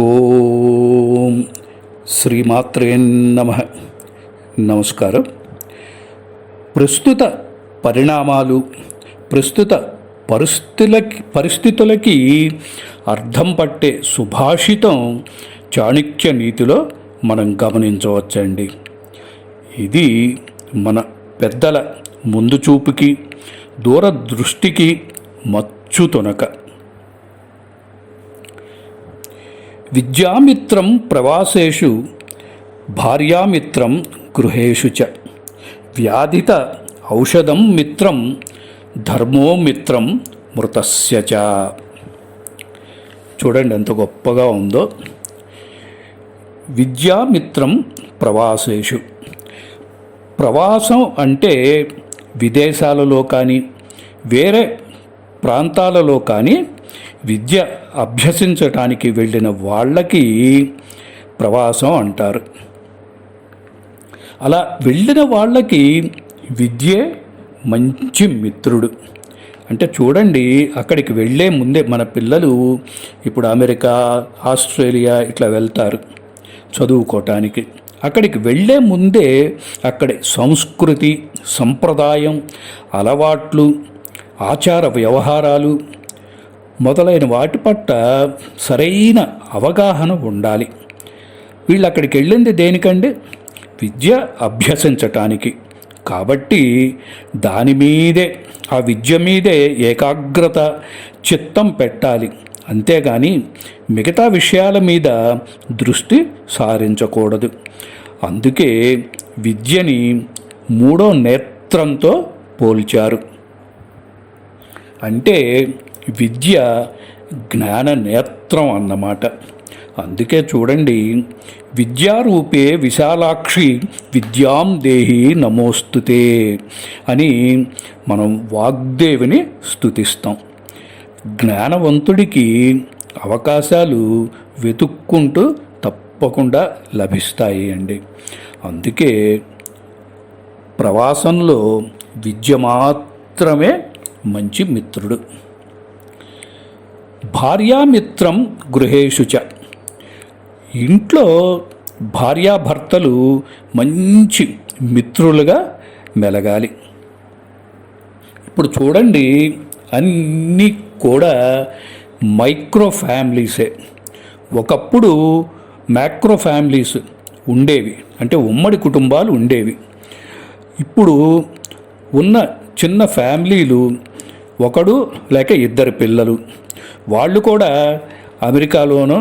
ఓం శ్రీమాత్రే నమ. నమస్కారం. ప్రస్తుత పరిణామాలు ప్రస్తుత పరిస్థితులకి పరిస్థితులకి అర్థం పట్టే సుభాషితం చాణక్య నీతిలో మనం గమనించవచ్చండి. ఇది మన పెద్దల ముందు చూపుకి దూరదృష్టికి మచ్చుతొనక విద్యామిత్రం ప్రవాసేషు భార్యామిత్రం గృహేషు చ. వ్యాధిత ఔషధం మిత్రం ధర్మో మిత్రం మృతస్య చ. చూడండి ఎంత గొప్పగా ఉందో. విద్యామిత్రం ప్రవాసేషు. ప్రవాసం అంటే విదేశాలలో కానీ వేరే ప్రాంతాలలో కానీ విద్య అభ్యసించటానికి వెళ్ళిన వాళ్ళకి ప్రవాసం అంటారు. అలా వెళ్ళిన వాళ్ళకి విద్యే మంచి మిత్రుడు. అంటే చూడండి అక్కడికి వెళ్ళే ముందే మన పిల్లలు ఇప్పుడు అమెరికా ఆస్ట్రేలియా ఇట్లా వెళ్తారు చదువుకోవటానికి అక్కడికి వెళ్ళే ముందే అక్కడి సంస్కృతి సంప్రదాయం అలవాట్లు ఆచార వ్యవహారాలు మొదలైన వాటి పట్ల సరైన అవగాహన ఉండాలి. వీళ్ళు అక్కడికి వెళ్ళింది దేనికండి? విద్య అభ్యసించటానికి. కాబట్టి దాని మీదే ఆ విద్య మీదే ఏకాగ్రత చిత్తం పెట్టాలి. అంతేగాని మిగతా విషయాల మీద దృష్టి సారించకూడదు. అందుకే విద్యని మూడో నేత్రంతో పోల్చారు. అంటే విద్య జ్ఞాన నేత్రం అన్నమాట. అందుకే చూడండి విద్యారూపే విశాలాక్షి విద్యాం దేహి నమోస్తుతే అని మనం వాగ్దేవిని స్తుతిస్తాం. జ్ఞానవంతుడికి అవకాశాలు వెతుక్కుంటూ తప్పకుండా లభిస్తాయి అండి. అందుకే ప్రవాసంలో విద్య మాత్రమే మంచి మిత్రుడు. భార్యామిత్రం గృహేషు చ. ఇంట్లో భార్యాభర్తలు మంచి మిత్రులుగా మెలగాలి. ఇప్పుడు చూడండి అన్నీ కూడా మైక్రో ఫ్యామిలీసే. ఒకప్పుడు మ్యాక్రో ఫ్యామిలీస్ ఉండేవి. అంటే ఉమ్మడి కుటుంబాలు ఉండేవి. ఇప్పుడు ఉన్న చిన్న ఫ్యామిలీలు ఒకడు లేక ఇద్దరు పిల్లలు. వాళ్ళు కూడా అమెరికాలోనో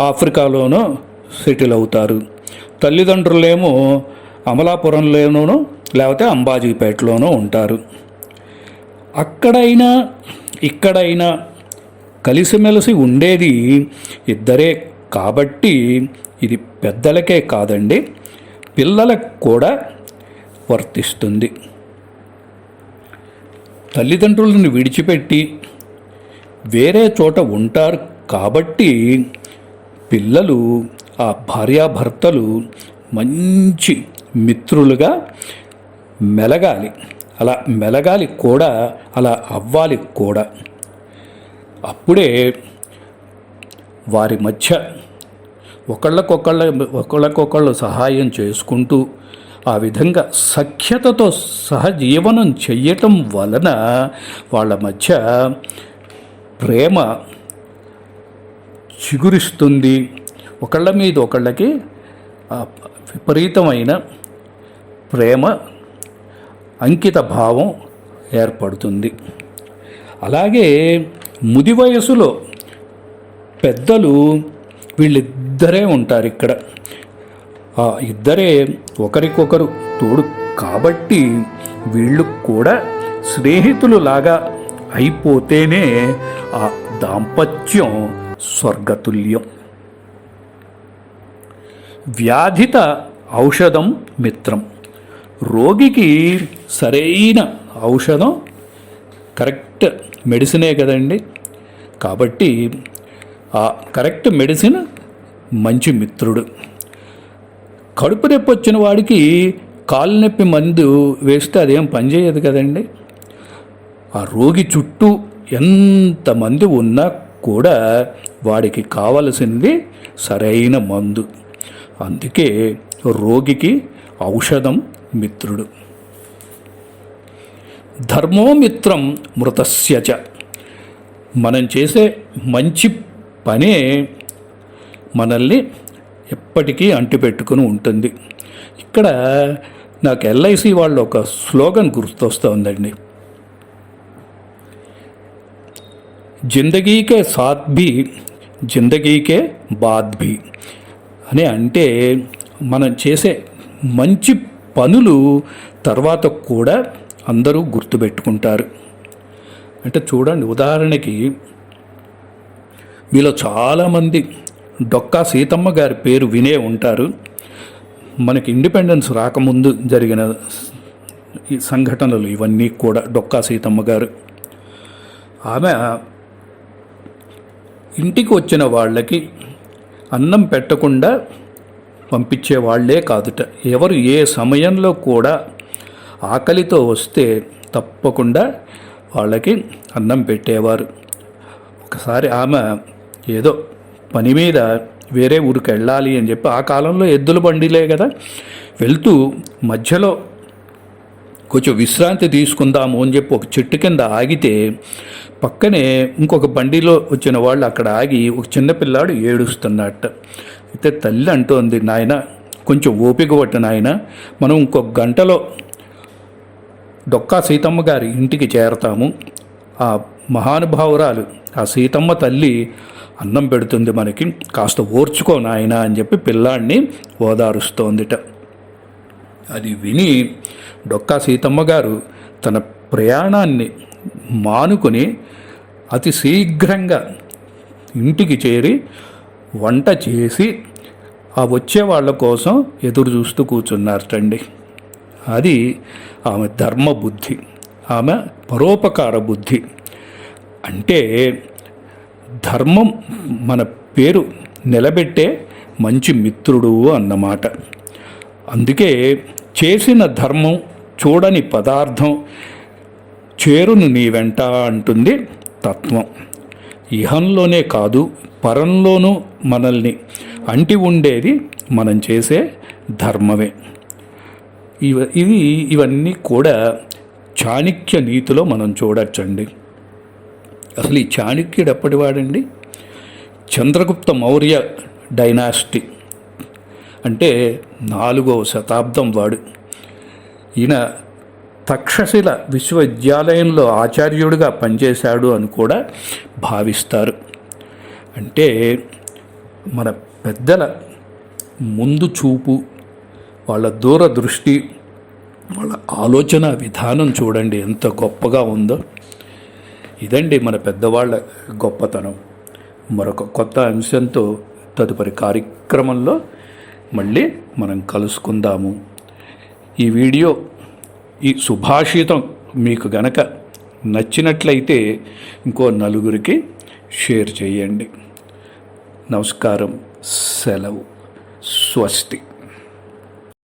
ఆఫ్రికాలోనో సెటిల్ అవుతారు తల్లిదండ్రులేమో అమలాపురంలోనూ లేకపోతే అంబాజీపేటలోనూ ఉంటారు. అక్కడైనా ఇక్కడైనా కలిసిమెలిసి ఉండేది ఇద్దరే కాబట్టి ఇది పెద్దలకే కాదండి పిల్లలకు కూడా వర్తిస్తుంది. తల్లిదండ్రులను విడిచిపెట్టి వేరే చోట ఉంటారు కాబట్టి పిల్లలు ఆ భార్యాభర్తలు మంచి మిత్రులుగా మెలగాలి. అలా మెలగాలి కూడా అలా అవ్వాలి కూడా. అప్పుడే వారి మధ్య ఒకళ్ళకొకళ్ళ ఒకళ్ళకొకళ్ళు సహాయం చేసుకుంటూ ఆ విధంగా సఖ్యతతో సహజీవనం చెయ్యటం వలన వాళ్ళ మధ్య ప్రేమ చిగురిస్తుంది. ఒకళ్ళ మీద ఒకళ్ళకి విపరీతమైన ప్రేమ అంకిత భావం ఏర్పడుతుంది. అలాగే ముది వయసులో పెద్దలు వీళ్ళిద్దరే ఉంటారు ఇక్కడ. ఆ ఇద్దరే ఒకరికొకరు తోడు కాబట్టి వీళ్ళు కూడా స్నేహితులు లాగా అయిపోతేనే ఆ దాంపత్యం స్వర్గతుల్యం. వ్యాధిత ఔషధం మిత్రం. రోగికి సరైన ఔషధం కరెక్ట్ మెడిసినే కదండి. కాబట్టి ఆ కరెక్ట్ మెడిసిన్ మంచి మిత్రుడు. కడుపు నొప్పి వచ్చిన వాడికి కాలు నొప్పి మందు వేస్తే అదేం పనిచేయదు కదండి. ఆ రోగి చుట్టూ ఎంతమంది ఉన్నా కూడా వాడికి కావలసింది సరైన మందు. అందుకే రోగికి ఔషధం మిత్రుడు. ధర్మోమిత్రం మృతస్యచ మనం చేసే మంచి పనే మనల్ని ఎప్పటికీ అంటిపెట్టుకుని ఉంటుంది. ఇక్కడ నాకు ఎల్ఐసి వాళ్ళు ఒక స్లోగన్ గుర్తొస్తుందండి జిందగీకే సాత్ భీ జిందగీకే బాద్ భీ అని అంటే మనం చేసే మంచి పనులు తర్వాత కూడా అందరూ గుర్తుపెట్టుకుంటారు. అంటే చూడండి ఉదాహరణకి మీలో చాలామంది డొక్కా సీతమ్మ గారి పేరు వినే ఉంటారు. మనకి ఇండిపెండెన్స్ రాకముందు జరిగిన ఈ సంఘటనలు ఇవన్నీ కూడా డొక్కా సీతమ్మ గారు. ఆమె ఇంటికి వచ్చిన వాళ్ళకి అన్నం పెట్టకుండా పంపించే వాళ్ళే కాదుట. ఎవరు ఏ సమయంలో కూడా ఆకలితో వస్తే తప్పకుండా వాళ్ళకి అన్నం పెట్టేవారు. ఒకసారి ఆమె ఏదో పని మీద వేరే ఊరికి వెళ్ళాలి అని చెప్పి ఆ కాలంలో ఎద్దుల బండిలే కదా. వెళ్తూ మధ్యలో కొంచెం విశ్రాంతి తీసుకుందాము అని చెప్పి ఒక చెట్టు కింద ఆగితే పక్కనే ఇంకొక బండిలో వచ్చిన వాళ్ళు అక్కడ ఆగి ఒక చిన్నపిల్లాడు ఏడుస్తున్నట్ట. అయితే తల్లి అంటోంది నాయన కొంచెం ఓపిక పట్టు నాయన మనం ఇంకొక గంటలో డొక్కా సీతమ్మ గారి ఇంటికి చేరతాము. ఆ మహానుభావురాలు ఆ సీతమ్మ తల్లి అన్నం పెడుతుంది మనకి కాస్త ఓర్చుకో నాయన అని చెప్పి పిల్లాడిని ఓదారుస్తోందిట. అది విని డొక్కా సీతమ్మ గారు తన ప్రయాణాన్ని మానుకొని అతి శీఘ్రంగా ఇంటికి చేరి వంట చేసి ఆ వచ్చే వాళ్ళ కోసం ఎదురు చూస్తూ కూర్చున్నారటండి. అది ఆమె ధర్మ బుద్ధి ఆమె పరోపకార బుద్ధి. అంటే ధర్మం మన పేరు నిలబెట్టే మంచి మిత్రుడు అన్నమాట. అందుకే చేసిన ధర్మం చూడని పదార్థం చేరును నీ వెంట అంటుంది తత్వం. ఇహంలోనే కాదు పరంలోనూ మనల్ని అంటి ఉండేది మనం చేసే ధర్మమే. ఇవ ఇవి ఇవన్నీ కూడా చాణిక్య నీతిలో మనం చూడొచ్చండి. అసలు ఈ చాణక్యుడు ఎప్పటివాడండి? చంద్రగుప్త మౌర్య డైనాసిటీ. అంటే నాలుగవ శతాబ్దం వాడు. ఈయన తక్షశిల విశ్వవిద్యాలయంలో ఆచార్యుడిగా పనిచేశాడు అని కూడా భావిస్తారు. అంటే మన పెద్దల ముందు చూపు వాళ్ళ దూరదృష్టి వాళ్ళ ఆలోచన విధానం చూడండి ఎంత గొప్పగా ఉందో. ఇదండి మన పెద్దవాళ్ళ గొప్పతనం. మరొక కొత్త అంశంతో తదుపరి కార్యక్రమంలో మళ్ళీ మనం కలుసుకుందాము. ఈ వీడియో ఈ సుభాషితం మీకు గనక నచ్చినట్లయితే ఇంకో నలుగురికి షేర్ చేయండి. నమస్కారం సెలవు స్వస్తి.